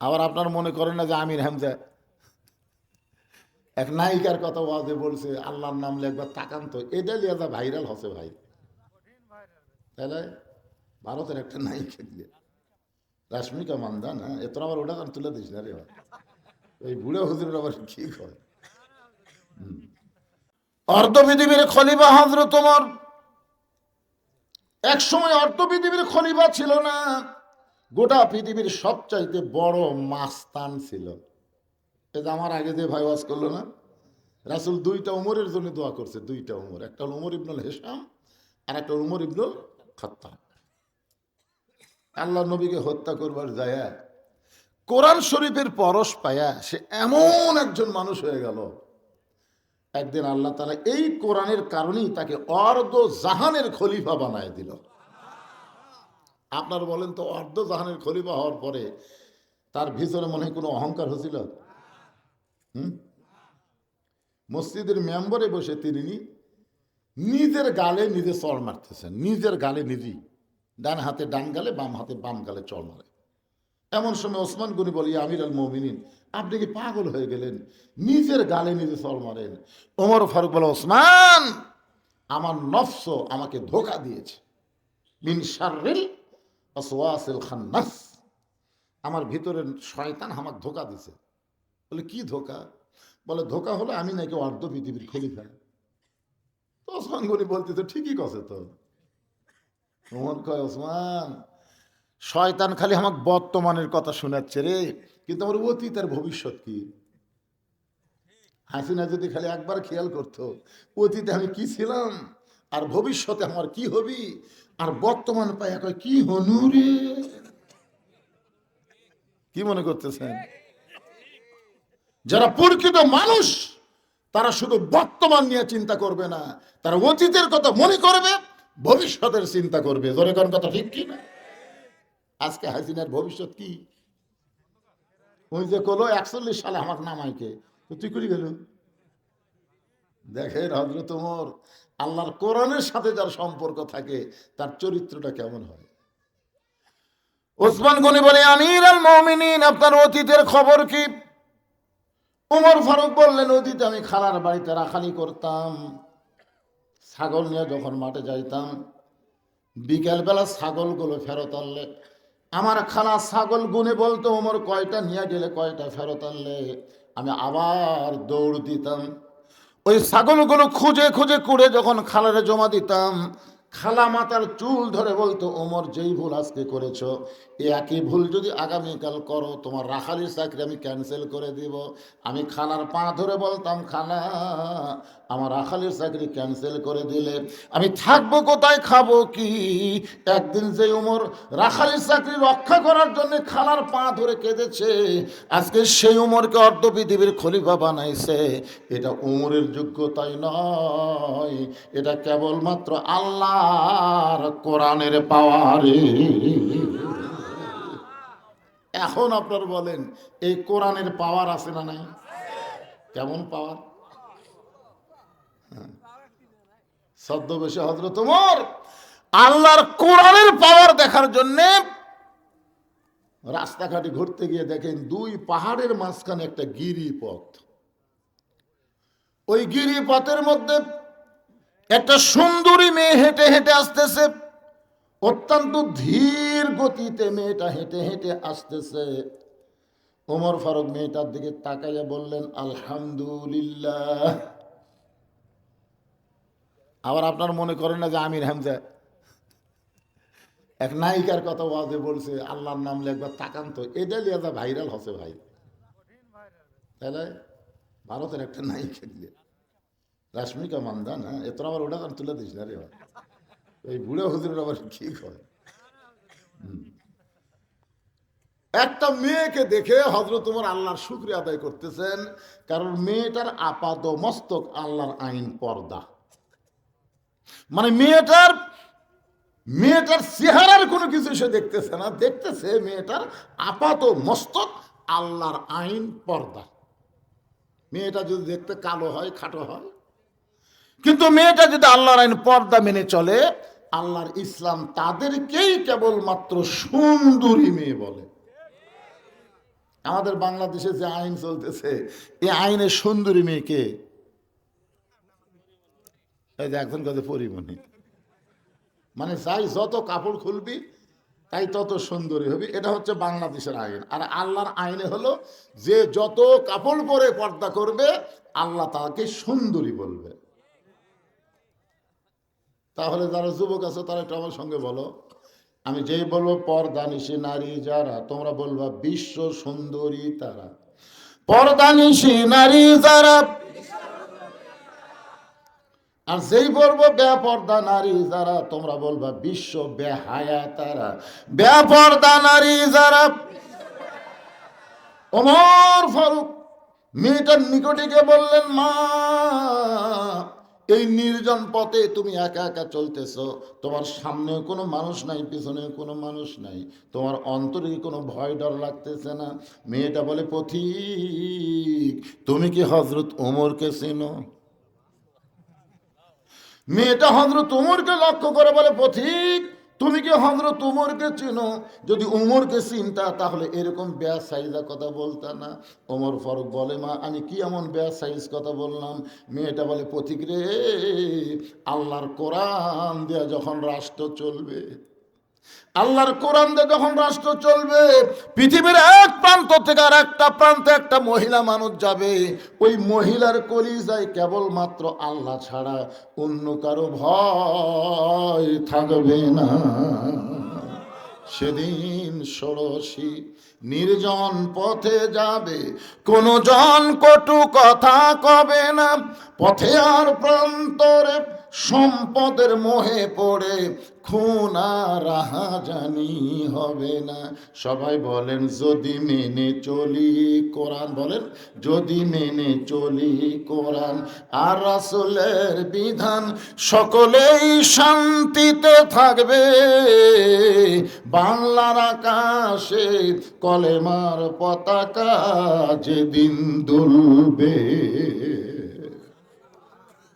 আবার আপনার মনে করেন না যে আমির হামজা। এক নায়িকার কথা ওয়াজে বলছে, আল্লাহর নাম একবার তাকান তো। এটা লিয়ে যা ভাইরাল হচ্ছে ভাই। তাহলে ভারতের একটা নায়িকা দিয়ে রাশ্মিকা মান্দা না এত আবার ওটা কারণ তুলে দিস না রে এই বুড়ো হুজুরের আবার কি হয় অর্ধ পৃথিবীর খলিফা হজরত তোমার এক সময় অর্ধ পৃথিবীর খলিফা ছিল না। গোটা পৃথিবীর সবচাইতে বড় মাস্তান ছিল। যে আমার আগে যে ভাই ওয়াজ করল না, রাসুল দুইটা উমরের জন্য দোয়া করছে, দুইটা উমর। একটা উমর ইবনুল হেসাম আর একটা উমর ইবনুল খত্তা আল্লাহ নবীকে হত্যা করবার যায় কোরআন শরীফের পরশ পায়া সে এমন একজন মানুষ হয়ে গেল। একদিন আল্লাহ তালা এই কোরআনের কারণেই তাকে অর্ধ জাহানের খলিফা বানায় দিল। আপনার বলেন তো অর্ধ জাহানের খলিফা হওয়ার পরে তার ভিতরে মনে হয় কোনো অহংকার হয়েছিল? হুম? মসজিদের মেম্বারে বসে তিনি নিজের গালে নিজে চড় মারতেছেন, নিজের গালে নিজেই। ডান হাতে ডান গালে, বাম হাতে বাম গালে চড় মারে। এমন সময় ওসমান গনি বলি আমির আল মমিনিন, আপনি কি পাগল হয়ে গেলেন? নিজের গালে নিজে চড় মারেন। ওমর ফারুক বলে, ওসমান, আমার নফস আমাকে ধোকা দিয়েছে। মিন ওয়াসওয়াসিল খান্নাস। আমার ভিতরে শয়তান আমাকে ধোকা দিছে। বলে, কি ধোকা? বলে, ধোকা হলো আমি নাকি অর্ধ পৃথিবীর খলিফা। তো ওসমান গনি বলতে তো ঠিকই কছে তো। ওমর কয়, ওসমান, শয়তান খালি আমাকে বর্তমানের কথা শোনাচ্ছে রে, কিন্তু আমার অতীত আর ভবিষ্যৎ কি? হাসিনা যদি খালি একবার খেয়াল করতো, অতীতে আমি কি ছিলাম? আর ভবিষ্যতে আমার কি হবি? আর বর্তমান পায় কয়, কি হনু রে? কি মনে করতেছেন? যারা প্রকৃত মানুষ, তারা শুধু বর্তমান নিয়ে চিন্তা করবে না, তারা অতীতের কথা মনে করবে, ভবিষ্যতের চিন্তা করবে। ধরে কোন কথা ঠিক কি না আজকে হাসিনার ভবিষ্যৎ কি? ওই যে কলো একচল্লিশ সালে আমার নামাইকে তুই করি গেল? দেখেন হজরত ওমর, আল্লাহর কোরআনের সাথে যার সম্পর্ক থাকে, তার চরিত্রটা কেমন হয়? ওসমান গনি বলে, আমির আল মমিনিন, আপনার অতীতের খবর কি? উমর ফারুক বললেন, অতীতে আমি খালার বাড়িতে রাখালি করতাম, ছাগল নিয়ে যখন মাঠে যাইতাম, বিকেলবেলা ছাগলগুলো ফেরত আনলে, আমার খালা ছাগল গুনে বলতো, ওমর, কয়টা নিয়ে গেলে কয়টা ফেরত আনলে? আমি আবার দৌড় দিতাম। ওই ছাগলগুলো খুঁজে খুঁজে কুড়ে যখন খালারে জমা দিতাম খালা মাতার চুল ধরে বলতো, ওমর, যেই ভুল আজকে করেছ একই ভুল যদি আগামীকাল করো, তোমার রাখালির চাকরি আমি ক্যান্সেল করে দিব। আমি খালার পা ধরে বলতাম, খালা, আমার রাখালির চাকরি ক্যান্সেল করে দিলে আমি থাকব কোথায়, খাব কি? একদিন যে উমর রাখালির চাকরি রক্ষা করার জন্য খালার পা ধরে কেঁদেছে, আজকে সেই উমরকে অর্ধ পৃথিবীর খলিফা বানাইছে। এটা উমরের যোগ্যতাই নয়, এটা কেবলমাত্র আল্লাহর কোরআনের পাওয়ারে। এখন আপনার বলেন, এই কোরআনের পাওয়ার আছে না নাই? কেমন পাওয়ার? ছদ্মবেশে হজরত তোমার আল্লাহর কোরআনের পাওয়ার দেখার জন্যে রাস্তাঘাটে ঘুরতে গিয়ে দেখেন, দুই পাহাড়ের মাঝখানে একটা গিরিপথ। ওই গিরিপথের মধ্যে একটা সুন্দরী মেয়ে হেঁটে হেঁটে আসতেছে, অত্যন্ত ধীর গতিতে মেয়েটা হেঁটে হেঁটে আসতেছে। ওমর ফারুক মেয়েটার দিকে তাকাইয়া বললেন, আলহামদুলিল্লাহ। আবার আপনার মনে করেন না যে আমির হামজা? এক নায়িকার কথা ওয়াজে বলছে, আল্লাহর নাম একবার তাকান তো এটা লিয়ে ভাইরাল হচ্ছে ভাই। তাহলে ভারতের একটা নায়িকা দিয়ে রাশ্মিকা মান্দা না এত আবার ওটা কারণ তুলে দিস না রে এই বুড়ো হুজুরের আবার কি করে একটা মেয়েকে দেখে হজরত তোমার আল্লাহর শুক্রিয়া আদায় করতেছেন কারণ মেয়েটার আপাত মস্তক আল্লাহর আইন পর্দা মানে মেয়েটার মেয়েটার চেহারার কোনো কিছু সে দেখতেছে না দেখতেছে মেয়েটার আপাত মস্তক আল্লাহর আইন পর্দা মেয়েটা যদি দেখতে কালো হয় খাটো হয় কিন্তু মেয়েটা যদি আল্লাহর আইন পর্দা মেনে চলে, আল্লাহর ইসলাম তাদেরকেই কেবলমাত্র সুন্দরী মেয়ে বলে। আমাদের বাংলাদেশে যে আইন চলতেছে এই আইনে সুন্দরী মেয়েকে এই যে একজন কাছে পরিমণি মানে যাই যত কাপড় খুলবি, তাই তত সুন্দরী হবি। এটা হচ্ছে বাংলাদেশের আইন। আর আল্লাহর আইনে হলো, যে যত কাপড় পরে পর্দা করবে, আল্লাহ তাকে সুন্দরী বলবে। তাহলে যারা যুবক আছে, তারা একটু আমার সঙ্গে বলো। আমি যেই বলব, পর্দা নিশি নারী যারা, তোমরা বলবা বিশ্ব সুন্দরী তারা। পর্দা নিশি নারী যারা, আর যেই বলব বেপর্দা নারী যারা, তোমরা বলবা বিশ্ব বেহায়া তারা। বেপর্দা নারী যারা, ওমর ফারুক, মেয়েটার নিকটে গিয়ে বললেন, মা এই নির্জন পথে তুমি একা একা চলতেছ, তোমার সামনে কোনো মানুষ নাই পিছনে কোনো মানুষ নাই, তোমার অন্তরে কোনো ভয় ডর লাগতেছে না। মেয়েটা বলে, পথিক, তুমি কি হজরত ওমরকে চেনো? মেয়েটা হজরত ওমরকে লক্ষ্য করে বলে, পথিক তুমি কি হজরত উমরকে চিনো? যদি উমরকে চিনতা, তাহলে এরকম ব্যাস সাইজা কথা বলতা না। ওমর ফারুক বলে, মা, আমি কি এমন ব্যাস সাইজ কথা বললাম? মেয়েটা বলে, পথিক রে, আল্লাহর কোরআন দেয়া যখন রাষ্ট্র চলবে আল্লাহর কোরআন দিয়ে যখন রাষ্ট্র চলবে, পৃথিবীর এক প্রান্ত থেকে আর একটা প্রান্তে একটা মহিলা মানুষ যাবে। ওই মহিলার কলিজায় কেবলমাত্র আল্লাহ ছাড়া অন্য কারও ভয় থাকবে না। সেদিন ষোড়শী নির্জন পথে যাবে কোনো জন কটু কথা কবে না। পথে আর প্রান্তরে সম্পদের মোহে পড়ে, খুন আর রাহাজানি হবে না। সবাই বলেন, যদি মেনে চলি কোরআন, বলেন, যদি মেনে চলি কোরআন। আর রাসুলের বিধান, সকলেই শান্তিতে থাকবে। বাংলার আকাশে কলেমার পতাকা যেদিন দুলবে।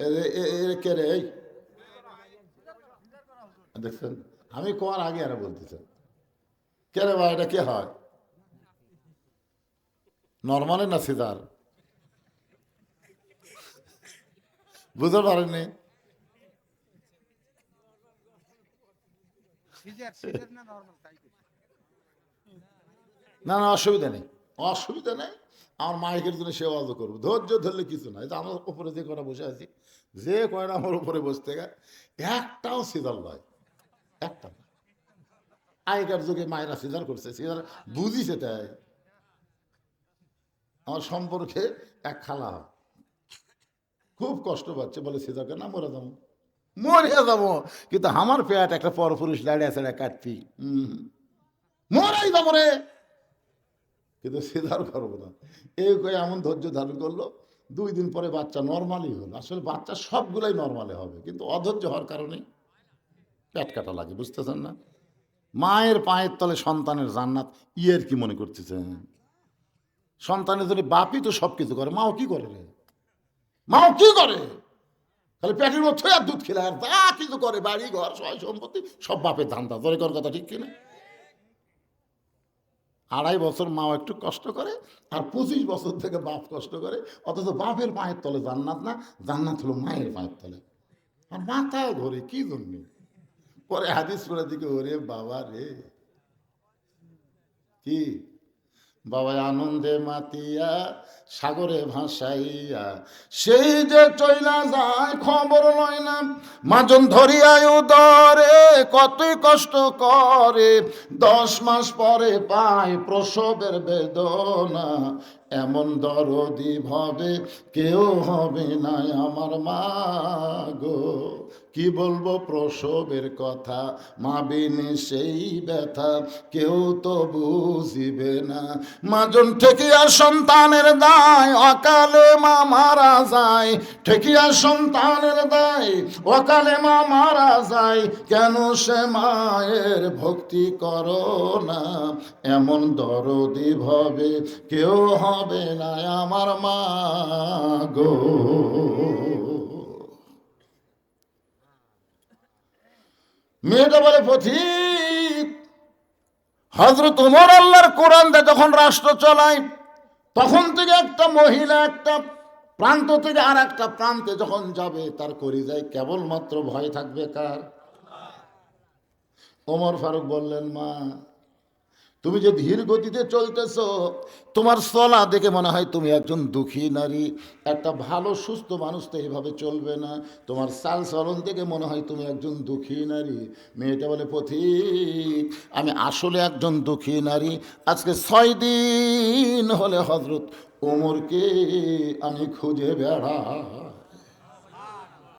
এই? দেখছেন? আমি কোয়ার আগে আর বলতেছে। কে রে ভাই এটা কে হয়? নর্মালে না সিদার বুঝতে পারেননি? করি। না না অসুবিধা নেই। অসুবিধা নেই। আমার মাইকের জন্য সে অজ করব। ধৈর্য ধরলে কিছু নাই তো আমার উপরে যে কটা বসে আছি, যে কয়টা আমার উপরে বসতে গে একটাও সিদার নয় একটা। আগেকার যুগে মায়েরা সিজার করছে, সিজার বুঝিছে তাই। আমার সম্পর্কে এক খালা খুব কষ্ট পাচ্ছে, বলে সিজারকে না, মরে যাব। মরে যাব। কিন্তু আমার পেট একটা পরপুরুষ দাঁড়িয়ে আছে হুম। মরাই যাব রে। কিন্তু সিধার করব না। এই করে এমন ধৈর্য ধারণ করল, দুই দিন পরে বাচ্চা নর্মালি হলো। আসলে বাচ্চা সবগুলাই নর্মালে হবে, কিন্তু অধৈর্য হওয়ার কারণে পেট কাটা লাগে, বুঝতেছেন না? মায়ের পায়ের তলে সন্তানের জান্নাত, ইয়ের কি মনে করতেছেন? সন্তানের ধরে বাপই তো সব কিছু করে, মাও কি করে রে? মাও কি করে? তাহলে পেটের মধ্যে আর দুধ খেলে, আর যা কিছু করে, বাড়ি, ঘর সয় সম্পত্তি, সব বাপের ধান্দা। কোন কথা ঠিক কিনা? আড়াই বছর মাও একটু কষ্ট করে, আর পঁচিশ বছর থেকে বাপ কষ্ট করে, অথচ বাপের মায়ের তলে জান্নাত না, জান্নাত হলো মায়ের পায়ের তলে। আর মাথায় ধরে কি জন্যে? পরে হাদিস পড়ে দিকে ওরে বাবা রে। কি? বাবা আনন্দে মাতিয়া, সাগরে ভাসাইয়া। সেই যে চইলা যায়, খবর লয় না। মাজন ধরিয়ায় উদরে, কতই কষ্ট করে। দশ মাস পরে পায় প্রসবের বেদনা। এমন দরদি ভাবে কেউ হবে না আমার মা গো। কি বলব প্রসবের কথা? মা বিনে সেই ব্যথা কেউ তো বুঝিবে না। মাজন ঠেকিয়া সন্তানের দায়, অকালে মা মারা যায়। ঠেকিয়া সন্তানের দায়, অকালে মা মারা যায়। কেন সে মায়ের ভক্তি করো না? এমন দরদি ভাবে কেউ হবে না আমার মা গো। মেয়েটা বলে পথিক হজরত উমর আল্লাহর কোরআন দিয়ে যখন রাষ্ট্র চলায়, তখন থেকে একটা মহিলা একটা প্রান্ত থেকে আর একটা প্রান্তে যখন যাবে, তার করি যায় কেবলমাত্র ভয় থাকবে কার? ওমর ফারুক বললেন, মা তুমি যে ধীর গতিতে চলতেছ, তোমার চলা দেখে মনে হয় তুমি একজন দুঃখী নারী। একটা ভালো, সুস্থ মানুষ তো এইভাবে চলবে না। তোমার চাল চলন দেখে মনে হয় তুমি একজন দুঃখী নারী। মেয়েটা বলে, পথিক, আমি আসলে একজন দুঃখী নারী। আজকে ছয় দিন হলে হজরত ওমরকে আমি খুঁজে বেড়া